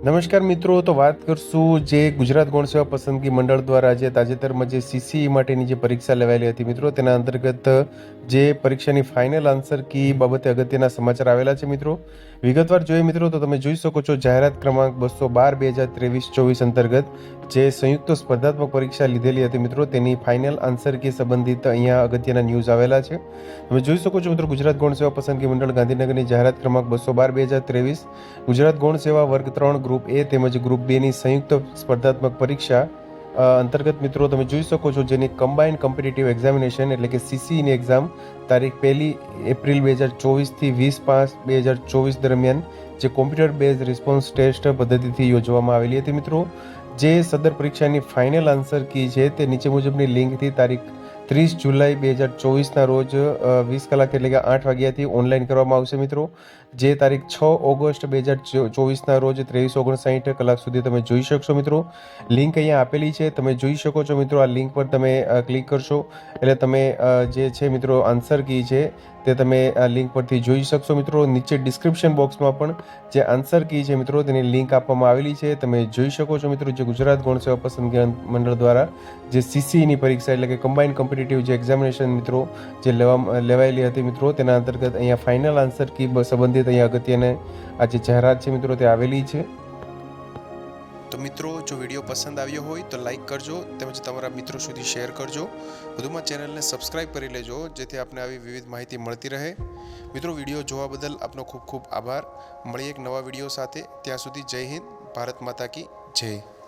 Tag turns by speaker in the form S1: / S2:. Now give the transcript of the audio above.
S1: નમસ્કાર મિત્રો, તો વાત કરશું જે ગુજરાત ગૌણ સેવા પસંદગી મંડળ દ્વારા જે તાજેતરમાં જે સીસી માટેની જે પરીક્ષા લેવાયેલી હતી મિત્રો, તેના અંતર્ગત જે પરીક્ષાની ફાઇનલ આન્સર કી બાબતે અગત્યના સમાચાર આવેલા છે મિત્રો. વિગતવાર જોઈએ મિત્રો, તો તમે જોઈ શકો છો જાહેરાત ક્રમાંક બસો બાર, બે હજાર ત્રેવીસ, ચોવીસ અંતર્ગત જે સંયુક્ત સ્પર્ધાત્મક પરીક્ષા લીધેલી હતી મિત્રો, તેની ફાઇનલ આન્સર કી સંબંધિત અહીંયા અગત્યના ન્યૂઝ આવેલા છે. તમે જોઈ શકો છો મિત્રો, ગુજરાત ગૌણ સેવા પસંદગી મંડળ ગાંધીનગરની જાહેરાત ક્રમાંક બસો બાર, બે હજાર ત્રેવીસ, ગુજરાત ગૌણ સેવા વર્ગ ત્રણ ગ્રુપ એ તેમજ ગ્રુપ બેની સંયુક્ત સ્પર્ધાત્મક પરીક્ષા અંતર્ગત મિત્રો તમે જોઈ શકો છો જેની કમ્બાઇન્ડ કોમ્પિટિટિવ એક્ઝામિનેશન એટલે કે સીસીની એક્ઝામ તારીખ પહેલી એપ્રિલ બે હજાર ચોવીસથી વીસ પાંચ બે હજાર ચોવીસ દરમિયાન જે કોમ્પ્યુટર બેઝ રિસ્પોન્સ ટેસ્ટ પદ્ધતિથી યોજવામાં આવેલી હતી મિત્રો. જે સદર પરીક્ષાની ફાઇનલ આન્સર કી છે તે નીચે મુજબની લિંકથી તારીખ ત્રીસ જુલાઈ બે હજાર ચોવીસના રોજ વીસ કલાક એટલે કે આઠ વાગ્યાથી ઓનલાઈન કરવામાં આવશે મિત્રો. જે તારીખ છ ઓગસ્ટ બે હજાર ચોવીસના રોજ ત્રેવીસ ઓગણસાઠ કલાક સુધી તમે જોઈ શકશો મિત્રો. લિંક અહીંયા આપેલી છે, તમે જોઈ શકો છો મિત્રો, આ લિંક પર તમે ક્લિક કરશો. એટલે તમે જે છે મિત્રો આન્સર કી છે, તે તમે આ લિંક પરથી જોઈ શકશો મિત્રો. નીચે ડિસ્ક્રિપ્શન બોક્સમાં પણ જે આન્સર કી છે મિત્રો, તેની લિંક આપવામાં આવેલી છે. તમે જોઈ શકો છો મિત્રો, જે ગુજરાત ગૌણ સેવા પસંદગી મંડળ દ્વારા જે સીસીની પરીક્ષા એટલે કે કમ્બાઇન્ડ કોમ્પિટિટિવ જે એક્ઝામિનેશન મિત્રો, જે લેવા લેવાયેલી હતી મિત્રો, તેના અંતર્ગત અહીંયા ફાઇનલ આન્સર કી સંબંધિત અહીંયા અગત્યને આ જે જાહેરાત છે મિત્રો, તે આવેલી છે.
S2: તો મિત્રો, જો વીડિયો પસંદ આવ્યો હોય તો લાઈક કરજો, તેમજ તમારા મિત્રો સુધી શેર કરજો. વધુમાં ચેનલને સબસ્ક્રાઇબ કરી લેજો, જેથી આપને આવી વિવિધ માહિતી મળતી રહે. મિત્રો, વીડિયો જોવા બદલ આપનો ખૂબ ખૂબ આભાર. મળીએ એક નવા વીડિયો સાથે. ત્યાં સુધી જય હિન્દ, ભારત માતા કી જય.